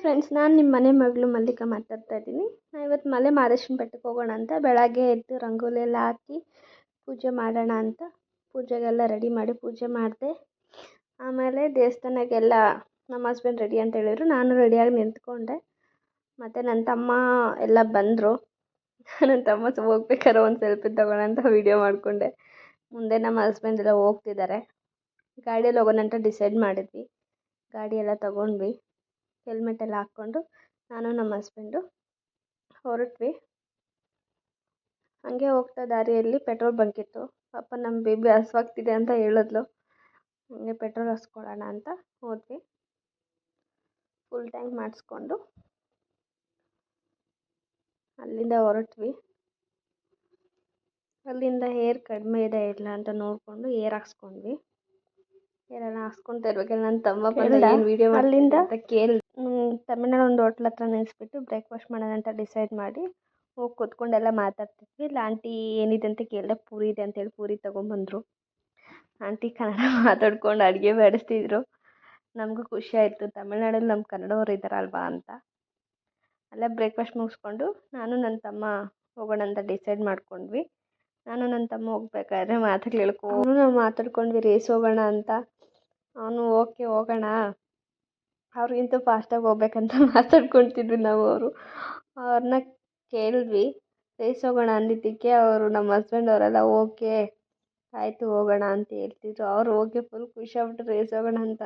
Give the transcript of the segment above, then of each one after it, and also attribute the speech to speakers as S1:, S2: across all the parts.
S1: Friends ನಾನು ನಿಮ್ಮ ಮನೆ ಮಗಳು ಮಲ್ಲಿಕಾ ಮಾತಾಡ್ತಾ ಇದ್ದೀನಿ. ನಾನು ಇವತ್ತು ಮಲೆ ಮಹದೇಶ್ವರನ ಬೆಟ್ಟಕ್ಕೆ ಹೋಗೋಣ ಅಂತ, ಬೆಳಗ್ಗೆ ಎದ್ದು ರಂಗೋಲಿ ಎಲ್ಲ ಹಾಕಿ ಪೂಜೆ ಮಾಡೋಣ ಅಂತ, ಪೂಜೆಗೆಲ್ಲ ರೆಡಿ ಮಾಡಿ ಪೂಜೆ ಮಾಡಿದೆ. ಆಮೇಲೆ ದೇವಸ್ಥಾನಕ್ಕೆಲ್ಲ ನಮ್ಮ ಹಸ್ಬೆಂಡ್ ರೆಡಿ ಅಂತ ಹೇಳಿದ್ರು. ನಾನು ರೆಡಿಯಾಗಿ ನಿಂತ್ಕೊಂಡೆ. ಮತ್ತು ನನ್ನ ತಮ್ಮ ಎಲ್ಲ ಬಂದರು. ನನ್ನ ತಮ್ಮ ಹೋಗ್ಬೇಕಾದ್ರೆ ಒಂದು ಸೆಲ್ಫಿ ತಗೋಣ ಅಂತ ವೀಡಿಯೋ ಮಾಡಿಕೊಂಡೆ. ಮುಂದೆ ನಮ್ಮ ಹಸ್ಬೆಂಡ್ ಎಲ್ಲ ಹೋಗ್ತಿದ್ದಾರೆ. ಗಾಡಿಯಲ್ಲಿ ಹೋಗೋಣ ಅಂತ ಡಿಸೈಡ್ ಮಾಡಿದ್ವಿ. ಗಾಡಿ ಎಲ್ಲ ತಗೊಂಡ್ವಿ. ಹೆಲ್ಮೆಟ್ ಎಲ್ಲ ಹಾಕ್ಕೊಂಡು ನಾನು ನಮ್ಮ ಹಸ್ಬೆಂಡು ಹೊರಟ್ವಿ. ಹಾಗೆ ಹೋಗ್ತಾ ದಾರಿಯಲ್ಲಿ ಪೆಟ್ರೋಲ್ ಬಂಕ್ ಇತ್ತು. ಪಾಪ ನಮ್ಮ ಬೇಬಿ ಹಸ್ವಾಗ್ತಿದೆ ಅಂತ ಹೇಳಿದ್ಲು. ಹಾಗೆ ಪೆಟ್ರೋಲ್ ಹಾಕ್ಸ್ಕೊಳ್ಳೋಣ ಅಂತ ಹೋದ್ವಿ. ಫುಲ್ ಟ್ಯಾಂಕ್ ಮಾಡಿಸ್ಕೊಂಡು ಅಲ್ಲಿಂದ ಹೊರಟ್ವಿ. ಅಲ್ಲಿಂದ ಏರ್ ಕಡಿಮೆ ಇದೆ ಇಲ್ಲ ಅಂತ ನೋಡಿಕೊಂಡು ಏರ್ ಹಾಕ್ಸ್ಕೊಂಡ್ವಿ. ಏರೆಲ್ಲ ಹಾಕ್ಸ್ಕೊಂತ ಇರ್ಬೇಕಾದ್ರೆ ನನ್ನ ತಮ್ಮ ಏನು ವೀಡಿಯೋ ಅಲ್ಲಿಂದ? ಅಂತ ತಮಿಳ್ನಾಡು ಒಂದು ಹೋಟ್ಲ್ ಹತ್ರ ನಿಲ್ಲಿಸ್ಬಿಟ್ಟು ಬ್ರೇಕ್ಫಾಸ್ಟ್ ಮಾಡೋಣ ಅಂತ ಡಿಸೈಡ್ ಮಾಡಿ ಹೋಗಿ ಕೂತ್ಕೊಂಡೆಲ್ಲ ಮಾತಾಡ್ತಿದ್ವಿ. ಇಲ್ಲ, ಆಂಟಿ ಏನಿದೆ ಅಂತ ಕೇಳಿದೆ, ಪೂರಿ ಇದೆ ಅಂತೇಳಿ ಪೂರಿ ತೊಗೊಂಬಂದರು. ಆಂಟಿ ಕನ್ನಡ ಮಾತಾಡ್ಕೊಂಡು ಅಡುಗೆ ಬಡಿಸ್ತಿದ್ರು. ನಮಗೂ ಖುಷಿ ಆಯಿತು. ತಮಿಳ್ನಾಡಲ್ಲಿ ನಮ್ಮ ಕನ್ನಡವ್ರು ಇದ್ದಾರಲ್ವಾ ಅಂತ. ಅಲ್ಲ ಬ್ರೇಕ್ಫಾಸ್ಟ್ ಮುಗಿಸ್ಕೊಂಡು ನಾನು ನನ್ನ ತಮ್ಮ ಹೋಗೋಣ ಅಂತ ಡಿಸೈಡ್ ಮಾಡ್ಕೊಂಡ್ವಿ. ನಾನು ನನ್ನ ತಮ್ಮ ಹೋಗ್ಬೇಕಾದ್ರೆ ಮಾತುಗಳು ನಾವು ಮಾತಾಡ್ಕೊಂಡ್ವಿ, ರೇಸ್ ಹೋಗೋಣ ಅಂತ. ಅವನು, ಓಕೆ, ಹೋಗೋಣ. ಅವ್ರಿಗಿಂತ ಫಾಸ್ಟಾಗಿ ಹೋಗ್ಬೇಕಂತ ಮಾತಾಡ್ಕೊತಿದ್ವಿ ನಾವು ಅವರು. ಅವ್ರನ್ನ ಕೇಳಿದ್ವಿ ರೇಸ್ ಹೋಗೋಣ ಅಂದಿದ್ದಕ್ಕೆ ಅವರು ನಮ್ಮ ಹಸ್ಬೆಂಡ್ ಅವರೆಲ್ಲ, ಓಕೆ, ಆಯಿತು ಹೋಗೋಣ ಅಂತ ಹೇಳ್ತಿದ್ರು. ಅವ್ರು ಓಕೆ ಫುಲ್ ಖುಷಿ ಆಗ್ಬಿಟ್ಟು ರೇಸ್ ಹೋಗೋಣ ಅಂತ.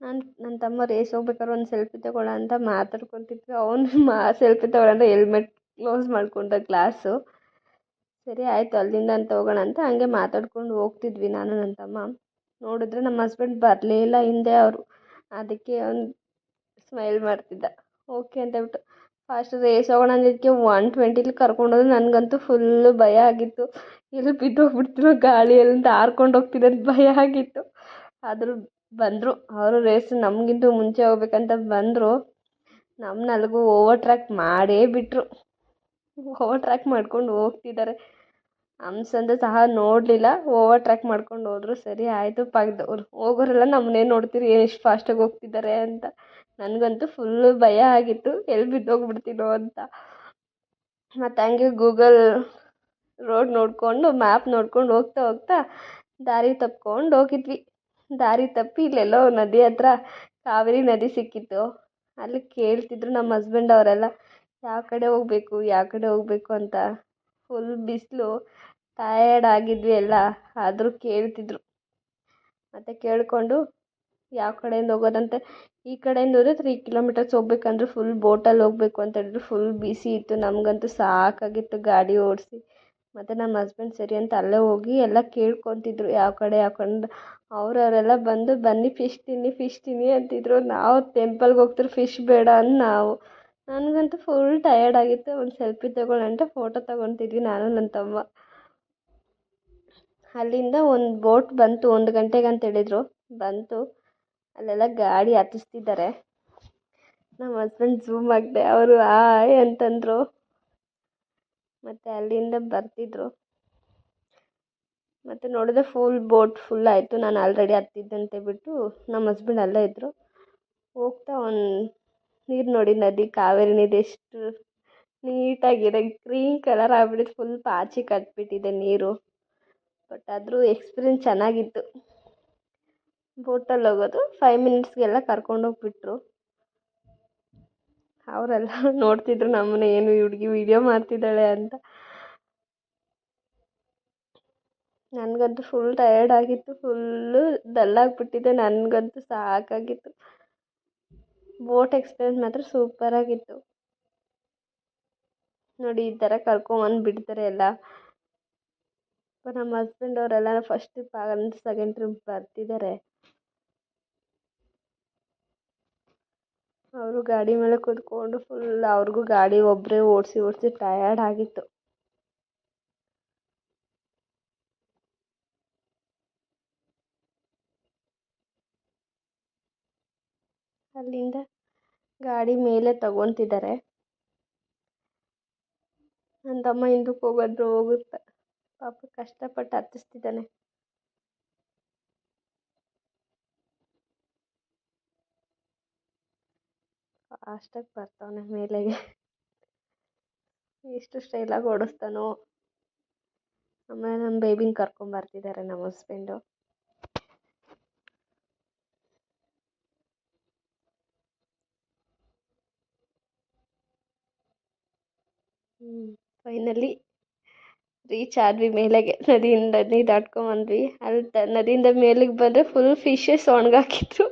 S1: ನಾನು ನನ್ನ ತಮ್ಮ ರೇಸ್ ಹೋಗ್ಬೇಕಾದ್ರೆ ಒಂದು ಸೆಲ್ಫಿ ತಗೋಳ ಅಂತ ಮಾತಾಡ್ಕೊತಿದ್ವಿ ಅವನು ಮಾ ಸೆಲ್ಫಿ ತಗೊಳ್ಳೋಣ ಹೆಲ್ಮೆಟ್ ಕ್ಲೋಸ್ ಮಾಡ್ಕೊಂಡ ಗ್ಲಾಸು ಸರಿ ಆಯಿತು, ಅಲ್ಲಿಂದ ಅಂತ ಹೋಗೋಣ ಅಂತ ಹಂಗೆ ಮಾತಾಡ್ಕೊಂಡು ಹೋಗ್ತಿದ್ವಿ ನಾನು ನನ್ನ ತಮ್ಮ. ನೋಡಿದ್ರೆ ನಮ್ಮ ಹಸ್ಬೆಂಡ್ ಬರಲೇ ಇಲ್ಲ, ಹಿಂದೆ ಅವರು ಅದಕ್ಕೆ ಅವ್ನು ಸ್ಮೈಲ್ ಮಾಡ್ತಿದ್ದ. ಓಕೆ ಅಂತ ಹೇಳ್ಬಿಟ್ಟು ಫಾಸ್ಟ್ ರೇಸ್ ಹೋಗೋಣ ಅಂದಿದ್ದಕ್ಕೆ ಒನ್ ಟ್ವೆಂಟಿಲಿ ಕರ್ಕೊಂಡೋದ್ರೆ ನನಗಂತೂ ಫುಲ್ಲು ಭಯ ಆಗಿತ್ತು. ಎಲ್ಲಿ ಬಿದ್ದೋಗ್ಬಿಡ್ತೀನೋ ಗಾಳಿಯಲ್ಲಿ ಹಾರ್ಕೊಂಡು ಹೋಗ್ತೀನಿ ಅಂತ ಭಯ ಆಗಿತ್ತು. ಆದರೂ ಬಂದರು. ಅವರು ರೇಸ್ ನಮಗಿಂತ ಮುಂಚೆ ಹೋಗ್ಬೇಕಂತ ಬಂದರು. ನಮ್ಮ ನಲಗೂ ಓವರ್ ಟ್ರ್ಯಾಕ್ ಮಾಡೇ ಬಿಟ್ಟರು ಓವರ್ ಟ್ರ್ಯಾಕ್ ಮಾಡ್ಕೊಂಡು ಹೋಗ್ತಿದ್ದಾರೆ. ಹಂಸಂದು ಸಹ ನೋಡಲಿಲ್ಲ, ಓವರ್ ಟ್ರ್ಯಾಕ್ ಮಾಡ್ಕೊಂಡು ಹೋದ್ರು. ಸರಿ ಆಯಿತು ಪಕ್ಕದವ್ರು ಹೋಗೋರೆಲ್ಲ ನಮ್ಮನ್ನೇ ನೋಡ್ತೀರಿ ಎಷ್ಟು ಫಾಸ್ಟಾಗಿ ಹೋಗ್ತಿದ್ದಾರೆ ಅಂತ. ನನಗಂತೂ ಫುಲ್ಲು ಭಯ ಆಗಿತ್ತು ಎಲ್ಲಿ ಬಿದ್ದೋಗ್ಬಿಡ್ತೀನೋ ಅಂತ. ಮತ್ತು ಹಂಗೆ ಗೂಗಲ್ ರೋಡ್ ನೋಡಿಕೊಂಡು, ಮ್ಯಾಪ್ ನೋಡ್ಕೊಂಡು ಹೋಗ್ತಾ ಹೋಗ್ತಾ ದಾರಿ ತಪ್ಕೊಂಡು ಹೋಗಿದ್ವಿ. ದಾರಿ ತಪ್ಪಿ ಇಲ್ಲೆಲ್ಲೋ ನದಿ ಹತ್ರ ಕಾವೇರಿ ನದಿ ಸಿಕ್ಕಿತ್ತು. ಅಲ್ಲಿ ಕೇಳ್ತಿದ್ರು ನಮ್ಮ ಹಸ್ಬೆಂಡ್ ಅವರೆಲ್ಲ, ಯಾವ ಕಡೆ ಹೋಗಬೇಕು, ಯಾವ ಕಡೆ ಹೋಗಬೇಕು ಅಂತ. ಫುಲ್ ಬಿಸಿಲು. ಟಯರ್ಡ್ ಆಗಿದ್ವಿ ಎಲ್ಲ, ಆದರೂ ಕೇಳ್ತಿದ್ರು. ಮತ್ತು ಕೇಳಿಕೊಂಡು ಯಾವ ಕಡೆಯಿಂದ ಹೋಗೋದಂತೆ, ಈ ಕಡೆಯಿಂದ ಹೋದರೆ ತ್ರೀ ಕಿಲೋಮೀಟರ್ಸ್ ಹೋಗ್ಬೇಕಂದ್ರೆ ಫುಲ್ ಬೋಟಲ್ಲಿ ಹೋಗಬೇಕು ಅಂತ ಹೇಳಿದ್ರು. ಫುಲ್ ಬಿಸಿ ಇತ್ತು, ನಮಗಂತೂ ಸಾಕಾಗಿತ್ತು ಗಾಡಿ ಓಡಿಸಿ. ಮತ್ತು ನಮ್ಮ ಹಸ್ಬೆಂಡ್ ಸರಿ ಅಂತ ಅಲ್ಲೇ ಹೋಗಿ ಎಲ್ಲ ಕೇಳ್ಕೊತಿದ್ರು, ಯಾವ ಕಡೆ ಯಾವ ಕಡೆ ಅವ್ರವರೆಲ್ಲ ಬಂದು, ಬನ್ನಿ ಫಿಶ್ ತಿನ್ನಿ ಫಿಶ್ ತಿನ್ನಿ ಅಂತಿದ್ರು. ನಾವು ಟೆಂಪಲ್ಗೆ ಹೋಗ್ತಿರು ಫಿಶ್ ಬೇಡ ಅಂದು ನಾವು. ನನಗಂತೂ ಫುಲ್ ಟಯರ್ಡ್ ಆಗಿತ್ತು. ಒಂದು ಸೆಲ್ಫಿ ತಗೊಳ್ಳೋಣ ಅಂತ ಫೋಟೋ ತಗೊತಿದ್ವಿ ನಾನು ನನ್ನ ತಮ್ಮ. ಅಲ್ಲಿಂದ ಒಂದು ಬೋಟ್ ಬಂತು, ಒಂದು ಗಂಟೆಗೆ ಅಂತ ಹೇಳಿದ್ರು. ಬಂತು. ಅಲ್ಲೆಲ್ಲ ಗಾಡಿ ಹತ್ತಿಸ್ತಿದ್ದಾರೆ. ನಮ್ಮ ಹಸ್ಬೆಂಡ್ ಜೂಮ್ ಮಾಡಿದೆ ಅವರು ಆಯ್ ಅಂತಂದರು. ಮತ್ತು ಅಲ್ಲಿಂದ ಬರ್ತಿದ್ರು. ಮತ್ತು ನೋಡಿದ್ರೆ ಫುಲ್ ಬೋಟ್ ಫುಲ್ ಆಯಿತು. ನಾನು ಆಲ್ರೆಡಿ ಹತ್ತಿದ್ದಂತೆ ಬಿಟ್ಟು ನಮ್ಮ ಹಸ್ಬೆಂಡ್ ಅಲ್ಲೇ ಇದ್ದರು ಹೋಗ್ತಾ ಒಂದು ನೀರು ನೋಡಿ, ನದಿ, ಕಾವೇರಿ, ನದಿ ಎಷ್ಟು ನೀಟಾಗಿದೆ. ಗ್ರೀನ್ ಕಲರ್ ಆಗ್ಬಿಟ್ಟಿದೆ. ಫುಲ್ ಪಾಚಿ ಕಟ್ಬಿಟ್ಟಿದೆ ನೀರು. ಬಟ್ ಆದರೂ ಎಕ್ಸ್ಪೀರಿಯನ್ಸ್ ಚೆನ್ನಾಗಿತ್ತು. ಬೋಟಲ್ಲಿ ಹೋಗೋದು. ಫೈವ್ ಮಿನಿಟ್ಸ್ಗೆಲ್ಲ ಕರ್ಕೊಂಡೋಗ್ಬಿಟ್ರು ಅವರೆಲ್ಲ ನೋಡ್ತಿದ್ರು ನಮ್ಮನ್ನ ಏನು ಈ ಹುಡುಗಿ ವಿಡಿಯೋ ಮಾಡ್ತಿದ್ದಾಳೆ ಅಂತ. ನನಗಂತೂ ಫುಲ್ ಟಯರ್ಡ್ ಆಗಿತ್ತು. ಫುಲ್ಲು ಡಲ್ ಆಗಿಬಿಟ್ಟಿದೆ ನನಗಂತೂ ಸಾಕಾಗಿತ್ತು. ಬೋಟ್ ಎಕ್ಸ್ಪೀರಿಯನ್ಸ್ ಮಾತ್ರ ಸೂಪರಾಗಿತ್ತು ನೋಡಿ ಈ ಥರ ಕರ್ಕೊಂಬಂದು ಬಿಡ್ತಾರೆ ಎಲ್ಲ. ನಮ್ಮ ಹಸ್ಬೆಂಡ್ ಅವರೆಲ್ಲ ಫಸ್ಟ್ ಟ್ರಿಪ್ ಆಗಂತ ಸೆಕೆಂಡ್ ಟ್ರಿಪ್ ಬರ್ತಿದ್ದಾರೆ ಅವರು ಗಾಡಿ ಮೇಲೆ ಕೂತ್ಕೊಂಡು ಫುಲ್ ಅವ್ರಿಗೂ ಗಾಡಿ ಒಬ್ಬರೇ ಓಡಿಸಿ ಓಡಿಸಿ ಟಯರ್ಡ್ ಆಗಿತ್ತು. ಅಲ್ಲಿಂದ ಗಾಡಿ ಮೇಲೆ ತಗೊತಿದ್ದಾರೆ ನನ್ನ ತಮ್ಮ ಹಿಂದಕ್ಕೆ ಹೋಗೋದ್ರು ಹೋಗುತ್ತೆ. ಪಾಪ ಕಷ್ಟಪಟ್ಟು ಹತ್ತಿಸ್ತಿದ್ದಾನೆ. ಅಷ್ಟಾಗಿ ಬರ್ತಾವನೆ ಮೇಲೆಗೆ. ಎಷ್ಟು ಸ್ಟೈಲಾಗಿ ಓಡಿಸ್ತಾನೋ. ಆಮೇಲೆ ನಮ್ಮ ಬೇಬಿನ ಕರ್ಕೊಂಬರ್ತಿದ್ದಾರೆ ನಮ್ಮ ಹಸ್ಬೆಂಡು ಫೈನಲಿ ರೀಚ್ ಆದ್ವಿ ಮೇಲೆಗೆ, ನದಿಯಿಂದ, ನದಿ ದಾಟ್ಕೊಂಬಂದ್ವಿ ಅಲ್ಲಿ ನದಿಯಿಂದ ಮೇಲಿಗೆ ಬಂದರೆ ಫುಲ್ ಫಿಶಸ್ ಒಣಗಾಕಿದ್ರು.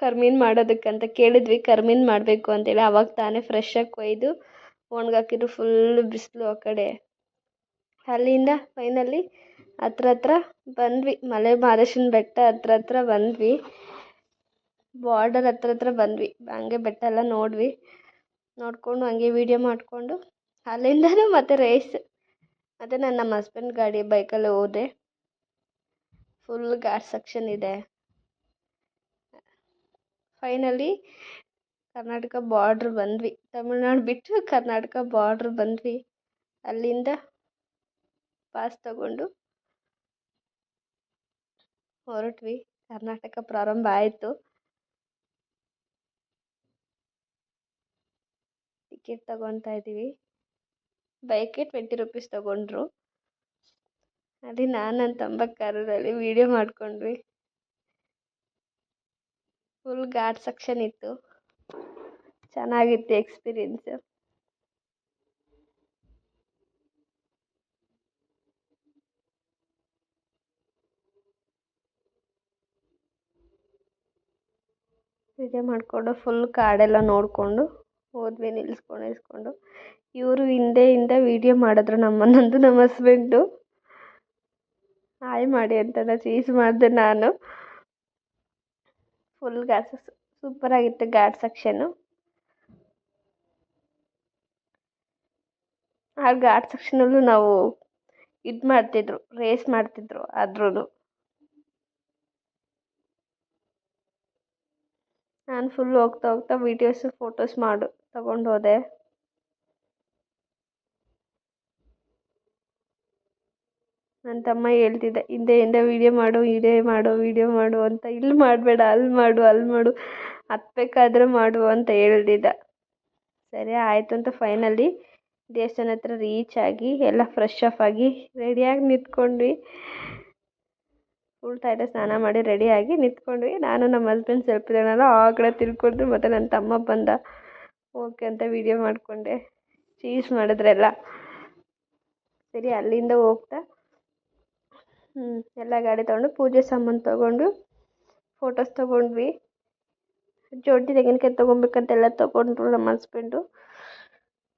S1: ಕರ್ಮೀನು ಮಾಡೋದಕ್ಕಂತ ಕೇಳಿದ್ವಿ, ಕರ್ಮೀನು ಮಾಡಬೇಕು ಅಂತೇಳಿ. ಅವಾಗ ತಾನೇ ಫ್ರೆಶ್ಶಾಗಿ ಕೊಯ್ದು ಒಣಗಾಕಿದ್ರು ಫುಲ್ ಬಿಸಿಲು ಆ ಕಡೆ. ಅಲ್ಲಿಂದ ಫೈನಲಿ ಹತ್ರ ಹತ್ರ ಬಂದ್ವಿ. ಮಲೆ ಮಹದೇಶ್ವರನ ಬೆಟ್ಟ ಹತ್ರ ಹತ್ರ ಬಂದ್ವಿ. ಬಾರ್ಡರ್ ಹತ್ರ ಹತ್ರ ಬಂದ್ವಿ. ಹಂಗೆ ಬೆಟ್ಟ ಎಲ್ಲ ನೋಡ್ವಿ. ನೋಡಿಕೊಂಡು ಹಂಗೆ ವೀಡಿಯೋ ಮಾಡಿಕೊಂಡು ಅಲ್ಲಿಂದನೂ ಮತ್ತೆ ರೇಸ್ ಮತ್ತು ನಾನು ನಮ್ಮ ಹಸ್ಬೆಂಡ್ ಗಾಡಿ ಬೈಕಲ್ಲಿ ಹೋದೆ. ಫುಲ್ ಘಾಟ್ ಸೆಕ್ಷನ್ ಇದೆ. ಫೈನಲಿ ಕರ್ನಾಟಕ ಬಾರ್ಡ್ರ್ ಬಂದ್ವಿ. ತಮಿಳ್ನಾಡು ಬಿಟ್ಟು ಕರ್ನಾಟಕ ಬಾರ್ಡ್ರ್ ಬಂದ್ವಿ. ಅಲ್ಲಿಂದ ಪಾಸ್ ತಗೊಂಡು ಹೊರಟ್ವಿ. ಕರ್ನಾಟಕ ಪ್ರಾರಂಭ ಆಯಿತು. ಟಿಕೆಟ್ ತಗೊತಾ ಇದ್ದೀವಿ. ಬೈಕ್ಗೆ ಟ್ವೆಂಟಿ ರುಪೀಸ್ ತಗೊಂಡ್ರು. ಅದೇ ನಾನು ನನ್ನ ತಂಬ ಕಾರಲ್ಲಿ ವೀಡಿಯೋ ಮಾಡ್ಕೊಂಡ್ವಿ. ಫುಲ್ ಘಾಟ್ ಸೆಕ್ಷನ್ ಇತ್ತು. ಚೆನ್ನಾಗಿತ್ತು ಎಕ್ಸ್ಪೀರಿಯನ್ಸ್ ವಿಡಿಯೋ ಮಾಡಿಕೊಂಡು ಫುಲ್ ಕಾಡೆಲ್ಲ ನೋಡಿಕೊಂಡು ಹೋದ್ವಿ ನಿಲ್ಲಿಸ್ಕೊಂಡು ನಿಲ್ಲಿಸ್ಕೊಂಡು ಇವರು ಹಿಂದೆಯಿಂದ ವೀಡಿಯೋ ಮಾಡಿದ್ರು ನಮ್ಮನ್ನೊಂದು, ನಮ್ಮ ಹಸ್ಬೆಂಡು ಹಾಯ್ ಮಾಡಿ ಅಂತ ಚೀಸ್ ಮಾಡಿದೆ ನಾನು. ಫುಲ್ ಘಾಟ್ ಸೂಪರಾಗಿತ್ತು ಘಾಟ್ ಸೆಕ್ಷನ್ನು ಆ ಘಾಟ್ ಸೆಕ್ಷನಲ್ಲೂ ನಾವು ಇದು ಮಾಡ್ತಿದ್ರು ರೇಸ್ ಮಾಡ್ತಿದ್ರು ಆದ್ರೂ ನಾನು ಫುಲ್ ಹೋಗ್ತಾ ಹೋಗ್ತಾ ವೀಡಿಯೋಸು ಫೋಟೋಸ್ ಮಾಡು, ತಗೊಂಡು ಹೋದೆ. ನನ್ನ ತಮ್ಮ ಹೇಳ್ತಿದ್ದ, ಹಿಂದೆ ಹಿಂದೆ ವೀಡಿಯೋ ಮಾಡು ಇದೇ ಮಾಡು ವೀಡಿಯೋ ಮಾಡು ಅಂತ, ಇಲ್ಲಿ ಮಾಡಬೇಡ, ಅಲ್ಲಿ ಮಾಡು ಅಲ್ಲಿ ಮಾಡು ಹತ್ಬೇಕಾದ್ರೆ ಮಾಡು ಅಂತ ಹೇಳ್ತಿದ್ದ ಸರಿ, ಆಯಿತು ಅಂತ ಫೈನಲಿ ದೇವಸ್ಥಾನ ಹತ್ರ ರೀಚ್ ಆಗಿ, ಎಲ್ಲ ಫ್ರೆಶ್ ಅಪ್ ಆಗಿ ರೆಡಿಯಾಗಿ ನಿಂತ್ಕೊಂಡ್ವಿ. ಫುಲ್ ಸ್ನಾನ ಮಾಡಿ ರೆಡಿಯಾಗಿ ನಿಂತ್ಕೊಂಡ್ವಿ. ನಾನು ನಮ್ಮ ಹಸ್ಬೆಂಡ್ ಸೆಲ್ಫಿ ತಗೊಳಲ್ಲ ಆ ಕಡೆ ತಿಳ್ಕೊಂಡ್ರು ಮತ್ತು ನನ್ನ ತಮ್ಮ ಬಂದ ಓಕೆ ಅಂತ ವೀಡಿಯೋ ಮಾಡಿಕೊಂಡೆ. ಚೀಸ್ ಮಾಡಿದ್ರೆಲ್ಲ. ಸರಿ, ಅಲ್ಲಿಂದ ಹೋಗ್ತಾ ಎಲ್ಲ ಗಾಡಿ ತೊಗೊಂಡು ಪೂಜೆ ಸಾಮಾನು ತೊಗೊಂಡು ಫೋಟೋಸ್ ತೊಗೊಂಡ್ವಿ. ಜೋಡಿ ತೆಂಗಿನಕಾಯಿ ತೊಗೊಬೇಕಂತೆಲ್ಲ ತೊಗೊಂಡ್ರು ನಮ್ಮ ಹಸ್ಬೆಂಡು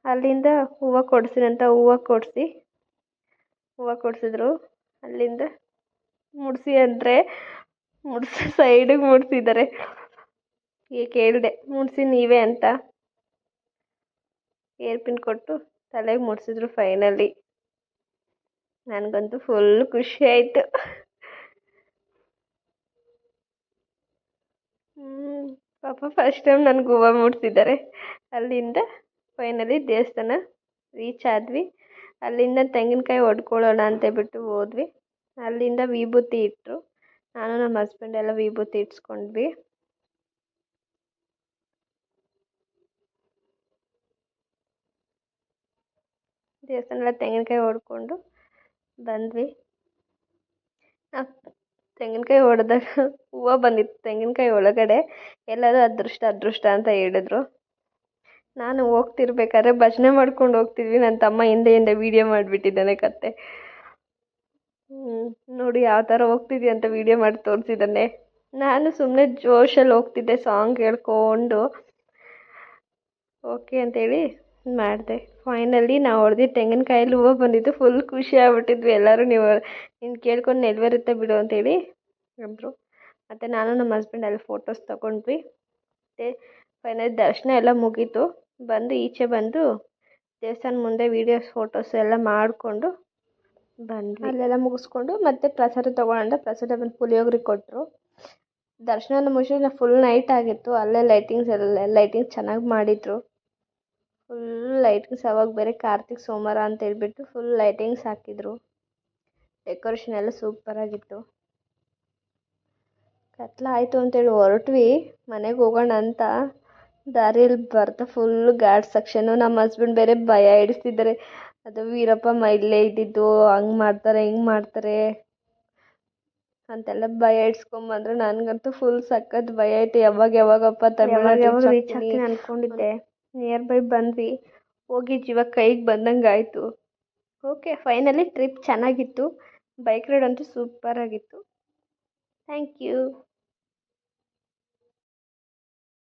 S1: ಅಲ್ಲಿಂದ ಹೂವು ಕೊಡಿಸಿನಂತ ಹೂವು ಕೊಡಿಸಿ, ಹೂವು ಕೊಡಿಸಿದ್ರು. ಅಲ್ಲಿಂದ ಮುಡಿಸಿ ಅಂದರೆ ಮುಡ್ಸಿ ಸೈಡಿಗೆ ಮುಡಿಸಿದ್ದಾರೆ. ಈಗ ಕೇಳಿದೆ, ಮುಡಿಸಿ ನೀವೇ ಅಂತ. ಏರ್ಪಿನ್ ಕೊಟ್ಟು ತಲೆಗೆ ಮುಡಿಸಿದ್ರು ಫೈನಲಿ ನನಗಂತೂ ಫುಲ್ ಖುಷಿ ಆಯಿತು. ಪಾಪ ಫಸ್ಟ್ ಟೈಮ್ ನನಗೆ ಗೋವಾ ಮುಟ್ತಿದ್ದಾರೆ. ಅಲ್ಲಿಂದ ಫೈನಲಿ ದೇವಸ್ಥಾನ ರೀಚ್ ಆದ್ವಿ. ಅಲ್ಲಿಂದ ತೆಂಗಿನಕಾಯಿ ಹೊಡ್ಕೊಳ್ಳೋಣ ಅಂತೇಳ್ಬಿಟ್ಟು ಹೋದ್ವಿ. ಅಲ್ಲಿಂದ ವಿಭೂತಿ ಇಟ್ಟರು ನಾನು ನಮ್ಮ ಹಸ್ಬೆಂಡ್ ಎಲ್ಲ ವಿಭೂತಿ ಇಟ್ಸ್ಕೊಂಡ್ವಿ. ದೇವಸ್ಥಾನ ತೆಂಗಿನಕಾಯಿ ಹೊಡ್ಕೊಂಡು ಬಂದ್ವಿ. ತೆಂಗಿನಕಾಯಿ ಹೊಡೆದಾಗ ಹೂವು ಬಂದಿತ್ತು ತೆಂಗಿನಕಾಯಿ ಒಳಗಡೆ. ಎಲ್ಲರೂ ಅದೃಷ್ಟ ಅದೃಷ್ಟ ಅಂತ ಹೇಳಿದ್ರು. ನಾನು ಹೋಗ್ತಿರ್ಬೇಕಾದ್ರೆ ಭಜನೆ ಮಾಡ್ಕೊಂಡು ಹೋಗ್ತಿದ್ವಿ. ನನ್ನ ತಮ್ಮ ಹಿಂದೆ ಹಿಂದೆ ವೀಡಿಯೋ ಮಾಡಿಬಿಟ್ಟಿದ್ದಾನೆ ಕತೆ ನೋಡಿ ಯಾವ ಥರ ಹೋಗ್ತಿದ್ವಿ ಅಂತ ವೀಡಿಯೋ ಮಾಡಿ ತೋರಿಸಿದ್ದಾನೆ. ನಾನು ಸುಮ್ಮನೆ ಜೋಶಲ್ಲಿ ಹೋಗ್ತಿದ್ದೆ ಸಾಂಗ್ ಕೇಳ್ಕೊಂಡು ಓಕೆ ಅಂತೇಳಿ. ಮಾಡಿದೆ. ಫೈನಲಿ ನಾವು ಹೊಡೆದಿದ್ದ ತೆಂಗಿನಕಾಯಲ್ಲಿ ಹೂವು ಬಂದಿದ್ದು ಫುಲ್ ಖುಷಿ ಆಗ್ಬಿಟ್ಟಿದ್ವಿ. ಎಲ್ಲರೂ ನೀವು ನೀನು ಕೇಳ್ಕೊಂಡು ನೆರವೇರುತ್ತೆ ಬಿಡು ಅಂತೇಳಿ ಅಂದರು. ಮತ್ತು ನಾನು ನಮ್ಮ ಹಸ್ಬೆಂಡ್ ಅಲ್ಲಿ ಫೋಟೋಸ್ ತೊಗೊಂಡ್ವಿ. ಮತ್ತು ಫೈನಲಿ ದರ್ಶನ ಎಲ್ಲ ಮುಗೀತು. ಬಂದು ಈಚೆ ಬಂದು ದೇವಸ್ಥಾನ ಮುಂದೆ ವೀಡಿಯೋಸ್ ಫೋಟೋಸ್ ಎಲ್ಲ ಮಾಡಿಕೊಂಡು ಬಂದ್ವಿ. ಅಲ್ಲೆಲ್ಲ ಮುಗಿಸ್ಕೊಂಡು ಮತ್ತೆ ಪ್ರಸಾದ ತೊಗೊಂಡ ಪ್ರಸಾದ ಬಂದು ಪುಳಿಯೋಗರೆ ಕೊಟ್ಟರು ದರ್ಶನ ಮುಗಿಸಿ ಫುಲ್ ನೈಟ್ ಆಗಿತ್ತು. ಅಲ್ಲೇ ಲೈಟಿಂಗ್ಸ್ ಎಲ್ಲ ಲೈಟಿಂಗ್ಸ್ ಚೆನ್ನಾಗಿ ಮಾಡಿದರು. ಫುಲ್ ಲೈಟಿಂಗ್ಸ್ ಅವಾಗ ಬೇರೆ ಕಾರ್ತಿಕ್ ಸೋಮವಾರ ಅಂತ ಹೇಳ್ಬಿಟ್ಟು ಫುಲ್ ಲೈಟಿಂಗ್ಸ್ ಹಾಕಿದ್ರು. ಡೆಕೋರೇಷನ್ ಎಲ್ಲ ಸೂಪರಾಗಿತ್ತು ಕತ್ಲಾಯಿತು ಅಂತೇಳಿ ಹೊರಟ್ವಿ. ಮನೆಗೆ ಹೋಗೋಣ ಅಂತ. ದಾರಿಯಲ್ಲಿ ಬರ್ತಾ ಫುಲ್ ಗಾರ್ಡ್ ಸೆಕ್ಷನು ನಮ್ಮ ಹಸ್ಬೆಂಡ್ ಬೇರೆ ಭಯ ಹಿಡಿಸ್ತಿದ್ದಾರೆ ಅದು ವೀರಪ್ಪ ಇಲ್ಲೇ ಇದ್ದಿದ್ದು ಹಂಗೆ ಮಾಡ್ತಾರೆ ಹಿಂಗೆ ಮಾಡ್ತಾರೆ ಅಂತೆಲ್ಲ ಭಯ ಇಡ್ಸ್ಕೊಂಬಂದ್ರೆ ನನಗಂತೂ ಫುಲ್ ಸಖತ್ ಭಯ ಐತೆ ಯಾವಾಗ ಯಾವಾಗಪ್ಪ ತಮಿಳ್ನಾಡು ರೀಚ್ ಆಗ್ತೀನಿ. ಅನ್ಕೊಂಡಿದ್ದೆ. ನಿಯರ್ ಬೈ ಬಂದ್ವಿ. ಹೋಗಿ ಜೀವ ಕೈಗೆ ಬಂದಂಗೆ ಆಯಿತು ಓಕೆ ಫೈನಲಿ ಟ್ರಿಪ್ ಚೆನ್ನಾಗಿತ್ತು. ಬೈಕ್ ರೈಡ್ ಅಂತೂ ಸೂಪರ್ ಆಗಿತ್ತು. Thank you